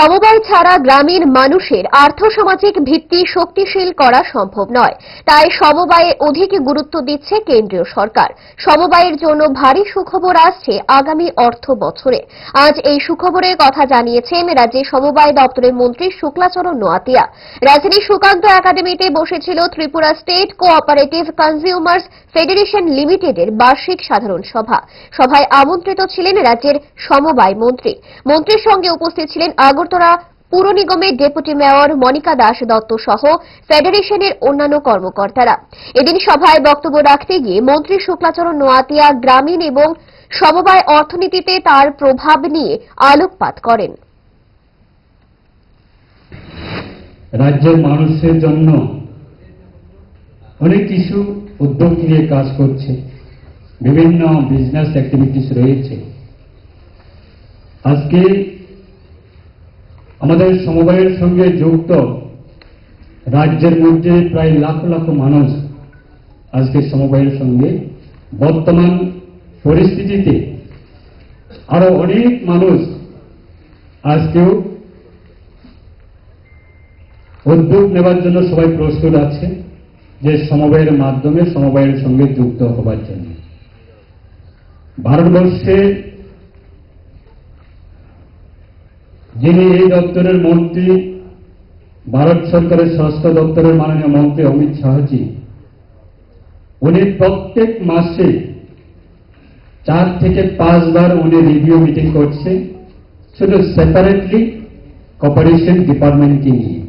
সমবায় ছাড়া গ্রামীণ মানুষের আর্থসামাজিক ভিত্তি শক্তিশীল করা সম্ভব নয়। তাই সমবায়ে অধিক গুরুত্ব দিচ্ছে কেন্দ্রীয় সরকার। সমবায়ের জন্য ভারী সুখবর আসছে আগামী অর্থ বছরে। আজ এই সুখবরের কথা জানিয়েছেন রাজ্যের সমবায় দপ্তরের মন্ত্রী শুক্লাচরণ নোয়াতিয়া। রাজধানীর সুকান্ত একাডেমিতে বসেছিল Tripura state cooperative consumers federation লিমিটেডের বার্ষিক সাধারণ সভা। সভায় আমন্ত্রিত ছিলেন রাজ্যের সমবায় মন্ত্রী। মন্ত্রীর সঙ্গে উপস্থিত ছিলেন আগরতলা পুর নিগমের ডেপুটি মেয়র মনিকা দাস দত্ত সহ ফেডারেশনের অন্যান্য কর্মকর্তারা। এদিন সভায় বক্তব্য রাখতে গিয়ে মন্ত্রী শুক্লাচরণ নোয়াতিয়া গ্রামীণ এবং সমবায় অর্থনীতিতে তার প্রভাব নিয়ে আলোকপাত করেন। রাজ্যের মানুষের জন্য অনেক কিছু উদ্যোগ নিয়ে কাজ করছে। বিভিন্ন বিজনেস অ্যাক্টিভিটিস রয়েছে। আজকে আমাদের সমবায়ের সঙ্গে যুক্ত রাজ্যের মধ্যে প্রায় লাখ লাখ মানুষ আজকে সমবায়ের সঙ্গে, বর্তমান পরিস্থিতিতে আরও অনেক মানুষ আজকেও উদ্যোগ নেবার জন্য সবাই প্রস্তুত আছে যে সমবায়ের মাধ্যমে সমবায়ের সঙ্গে যুক্ত হবার জন্য। ভারতবর্ষে যিনি এই দপ্তরের মন্ত্রী, ভারত সরকারের স্বাস্থ্য দপ্তরের মাননীয় মন্ত্রী অমিত শাহজি, উনি প্রত্যেক মাসে চার থেকে পাঁচবার উনি রিভিউ মিটিং করছে শুধু সেপারেটলি কপারেশন ডিপার্টমেন্টকে নিয়ে।